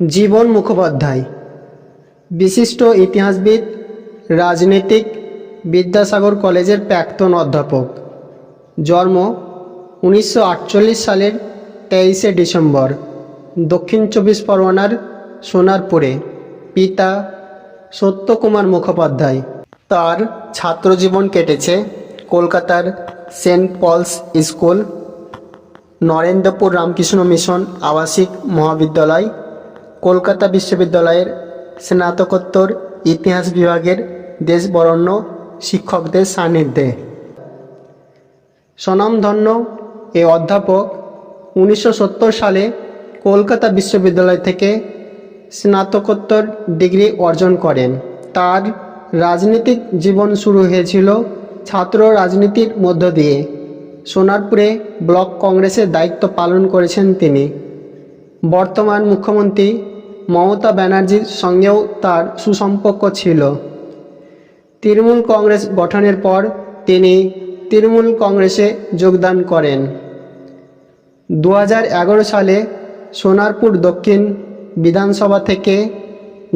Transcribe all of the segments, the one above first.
জীবন মুখোপাধ্যায়। বিশিষ্ট ইতিহাসবিদ, রাজনীতিক, বিদ্যাসাগর কলেজের প্রাক্তন অধ্যাপক। জন্ম উনিশশো আটচল্লিশ সালের তেইশে ডিসেম্বর, দক্ষিণ চব্বিশ পরগনার সোনারপুরে। পিতা সত্যকুমার মুখোপাধ্যায়। তার ছাত্রজীবন কেটেছে কলকাতার Saint Paul's school, Narendrapur Ramakrishna mission আবাসিক মহাবিদ্যালয়। কলকাতা বিশ্ববিদ্যালয়ের স্নাতকোত্তর ইতিহাস বিভাগের দেশ বরণ্য শিক্ষকদের সান্নিধ্যে। স্বনামধন্য এ অধ্যাপক উনিশশো সত্তর সালে কলকাতা বিশ্ববিদ্যালয় থেকে স্নাতকোত্তর ডিগ্রি অর্জন করেন। তার রাজনৈতিক জীবন শুরু হয়েছিল ছাত্র রাজনীতির মধ্য দিয়ে। সোনারপুরে ব্লক কংগ্রেসের দায়িত্ব পালন করেছেন তিনি। বর্তমান মুখ্যমন্ত্রী মমতা ব্যানার্জির সঙ্গেও তার সুসম্পর্ক ছিল। তৃণমূল কংগ্রেস গঠনের পর তিনি তৃণমূল কংগ্রেসে যোগদান করেন। দু হাজার এগারো সালে সোনারপুর দক্ষিণ বিধানসভা থেকে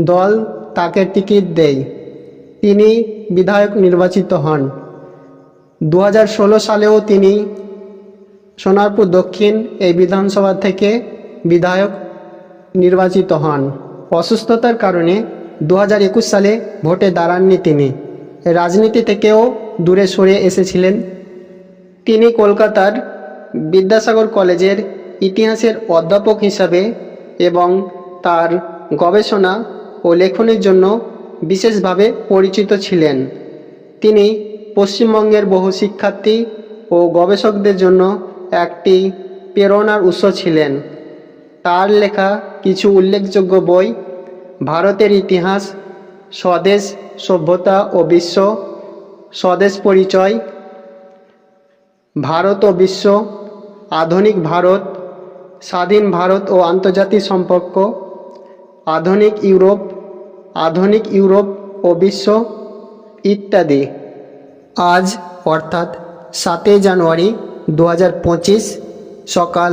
দল তাকে টিকিট দেয়। তিনি বিধায়ক নির্বাচিত হন। দু হাজার ষোলো সালেও তিনি সোনারপুর দক্ষিণ এই বিধানসভা থেকে বিধায়ক নির্বাচিত হন। অসুস্থতার কারণে দু হাজার একুশ সালে ভোটে দাঁড়াননি তিনি। রাজনীতি থেকেও দূরে সরে এসেছিলেন। তিনি কলকাতার বিদ্যাসাগর কলেজের ইতিহাসের অধ্যাপক হিসাবে এবং তার গবেষণা ও লেখনের জন্য বিশেষভাবে পরিচিত ছিলেন। তিনি পশ্চিমবঙ্গের বহু শিক্ষার্থী ও গবেষকদের জন্য একটি প্রেরণার উৎস ছিলেন। তার লেখা কিছু উল্লেখযোগ্য বই, ভারতের ইতিহাস, স্বদেশ সভ্যতা ও বিশ্ব, স্বদেশ পরিচয়, ভারত ও বিশ্ব, আধুনিক ভারত, স্বাধীন ভারত ও আন্তর্জাতিক সম্পর্ক, আধুনিক ইউরোপ আধুনিক ইউরোপ ও বিশ্ব ইত্যাদি। আজ, অর্থাৎ সাতই জানুয়ারি দু হাজার পঁচিশ, সকাল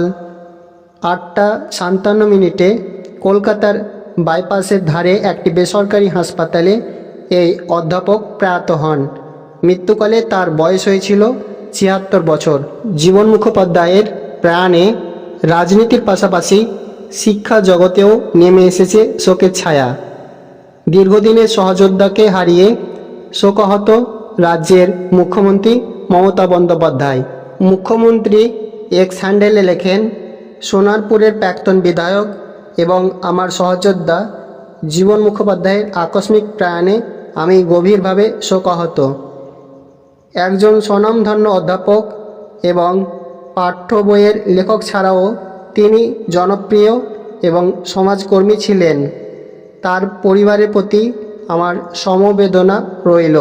আটটা সাতান্ন মিনিটে কলকাতার বাইপাসের ধারে একটি বেসরকারি হাসপাতালে এই অধ্যাপক প্রয়াত হন। মৃত্যুকালে তার বয়স হয়েছিল ছিয়াত্তর বছর। জীবন মুখোপাধ্যায়ের প্রয়াণে রাজনীতির পাশাপাশি শিক্ষা জগতেও নেমে এসেছে শোকের ছায়া। দীর্ঘদিনের সহযোদ্ধাকে হারিয়ে শোকাহত রাজ্যের মুখ্যমন্ত্রী মমতা বন্দ্যোপাধ্যায়। মুখ্যমন্ত্রী এক্স হ্যান্ডেলে লেখেন সোনারপুরের প্রাক্তন বিধায়ক এবং আমার সহযোদ্ধা জীবন মুখোপাধ্যায়ের আকস্মিক প্রয়াণে আমি গভীরভাবে শোকাহত। একজন স্বনামধন্য অধ্যাপক এবং পাঠ্য বইয়ের লেখক ছাড়াও তিনি জনপ্রিয় এবং সমাজকর্মী ছিলেন। তার পরিবারের প্রতি আমার সমবেদনা রইল।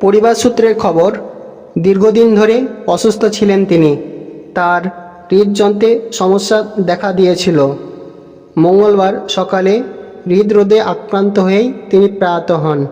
পরিবার সূত্রের খবর, দীর্ঘদিন ধরে অসুস্থ ছিলেন তিনি। তার হৃদযন্ত্রে সমস্যা দেখা দিয়েছিল। মঙ্গলবার সকালে হৃদরোধে আক্রান্ত হয়েই তিনি প্রয়াত হন।